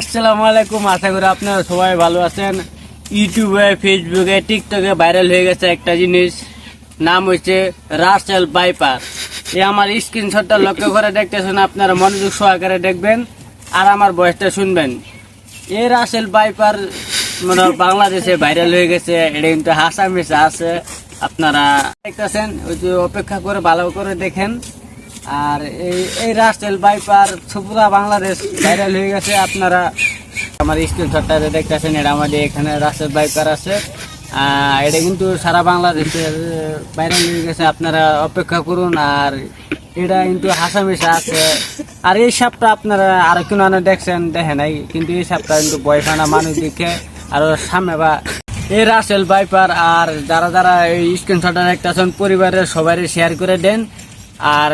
আসসালামু আলাইকুম, আশা করি আপনারা সবাই ভালো আছেন। ইউটিউবে, ফেসবুকে, টিকটকে ভাইরাল হয়ে গেছে একটা জিনিস, নাম হচ্ছে রাসেল বাইপার এ আমার স্ক্রিনশটটা লক্ষ্য করে দেখতেছেন, আপনারা মনোযোগ সহকারে দেখবেন আর আমার বয়সটা শুনবেন। এই রাসেল বাইপার মানে বাংলাদেশে ভাইরাল হয়ে গেছে, এটা কিন্তু হাসা মেশা আছে। আপনারা দেখতেছেন, ওই যে অপেক্ষা করে ভালো করে দেখেন। আর এই এই রাস্টেল বাইপার সুপুরা বাংলাদেশ ভাইরাল হয়ে গেছে। আপনারা আমার স্ক্রিনশটটা দেখতেছেন, এটা আমাদের এখানে রাস্টেল বাইপার আছে। এটা কিন্তু সারা বাংলাদেশে ভাইরাল হয়ে গেছে। আপনারা অপেক্ষা করুন। আর এটা কিন্তু হাসামিশা আছে। আর এই সাপটা আপনারা আরও কিনো আনে দেখছেন, দেখে নাই। কিন্তু এই সাপটা কিন্তু বয়ফানা মানুষ দেখে। আর সামনে বা এই রাসেল বাইপার। আর যারা যারা এই স্ক্রিনশটটা দেখতেছেন, পরিবারের সবাই শেয়ার করে দেন। আর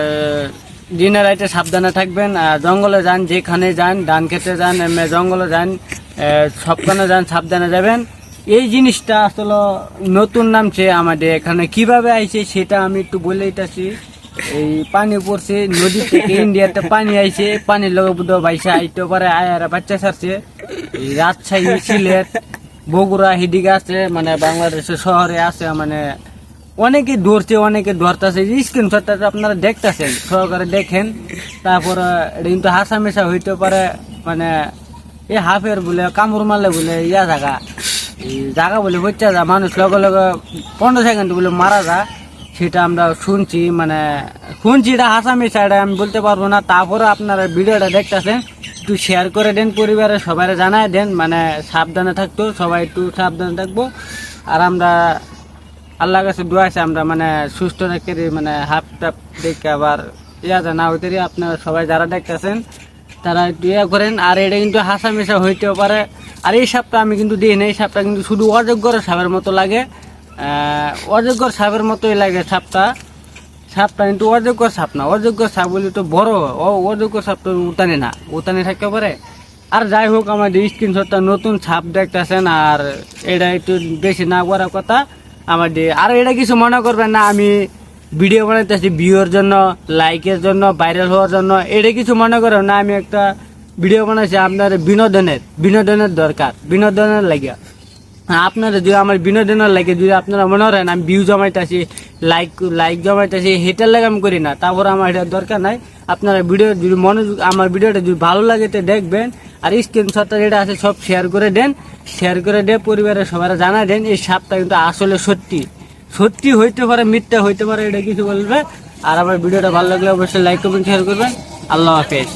দিনের রাইতে সাবধানে থাকবেন, আর জঙ্গলে যান, যেখানে যান, ধান খেতে যান জঙ্গলে যান সবখানে যান, সাবধানে যাবেন। এই জিনিসটা আসলে নতুন নামছে আমাদের এখানে। কীভাবে আইছে সেটা আমি একটু বলে দিতেছি। এই পানি পড়ছে, নদী থেকে ইন্ডিয়াতে পানি আইছে, পানির লগে বুধ বাইসা আইতে পারে আয়ারা বাচ্চা ছাড়ছে। এই রাজশাহী, সিলেট, বগুড়া হিডিগা আছে মানে বাংলাদেশের শহরে আছে মানে অনেকে ধরছে, অনেকে ধরতেছে স্ক্রিনশটটা আপনারা দেখতেছেন, সহকারে দেখেন, তারপর এটা কিন্তু হাসামেশা হইতে পারে মানে এই হাফের বলে, কামড় মারলে বলে, ইয়া জায়গা এই জায়গা বলে হচ্ছে যা, মানুষ লগে লগে পনেরো সেকেন্ড বলে মারা যা, সেটা আমরা শুনছি মানে শুনছি এটা হাসামেশা, এটা আমি বলতে পারব না। তারপরে আপনারা ভিডিওটা দেখতেছেন, একটু শেয়ার করে দেন পরিবারের সবাই জানায় দেন মানে সাবধানে থাকতো, সবাই একটু সাবধানে থাকব। আর আমরা আল্লাহর কাছে দোয়া আছে আমরা মানে সুস্থ রেখে মানে হাফ টাপ দেখে আবার ইয়া না হইতে আপনারা সবাই যারা দেখতেছেন তারা একটু ইয়া করেন। আর এটা কিন্তু হাসা মেশা হইতেও পারে। আর এই সাপটা আমি কিন্তু দিই না এই সাপটা কিন্তু শুধু অযোগ্যর সাপের মতো লাগে। আহ, অযোগ্যর সাপের মতোই লাগে সাপটা। সাপটা কিন্তু অযোগ্য সাপ না অযোগ্য সাপ বলে তো বড়। ও অযোগ্য সাপ তো উতানে না উতানে থাকতে পারে। আর যাই হোক আমাদের স্ক্রিনশটটা নতুন ছাপ দেখতেছেন আর এটা একটু বেশি না করার কথা। আমাদের আর এটা কিছু মনে করবেন না, আমি ভিডিও বানাইতেছি ভিউর জন্য লাইকের জন্য ভাইরাল হওয়ার জন্য, এটা কিছু মনে করেন না, আমি একটা ভিডিও বানাইছি আপনার বিনোদনের বিনোদনের দরকার, বিনোদনের লাগিয়া। আপনারা যদি আমার বিনোদনের লাগে যদি আপনারা মনে করেন আমি ভিউ জমাইতেছি লাইক লাইক জমাইতেছি হেটার লাগে আমি করি না, তারপর আমার এটা দরকার নাই। আপনারা ভিডিও যদি মনোযোগ আমার ভিডিওটা যদি ভালো লাগে তো দেখবেন আর স্ক্রিনশটটা যেটা আছে সব শেয়ার করে দেন। শেয়ার করে দিয়ে পরিবারের সবার জানা দেন এই সাপটা কিন্তু আসলে সত্যি। সত্যি হইতে পারে, মিথ্যা হইতে পারে, এটা কিছু বলবে। আর আমার ভিডিওটা ভালো লাগলে অবশ্যই লাইক কমেন্ট শেয়ার করবেন। আল্লাহ হাফেজ।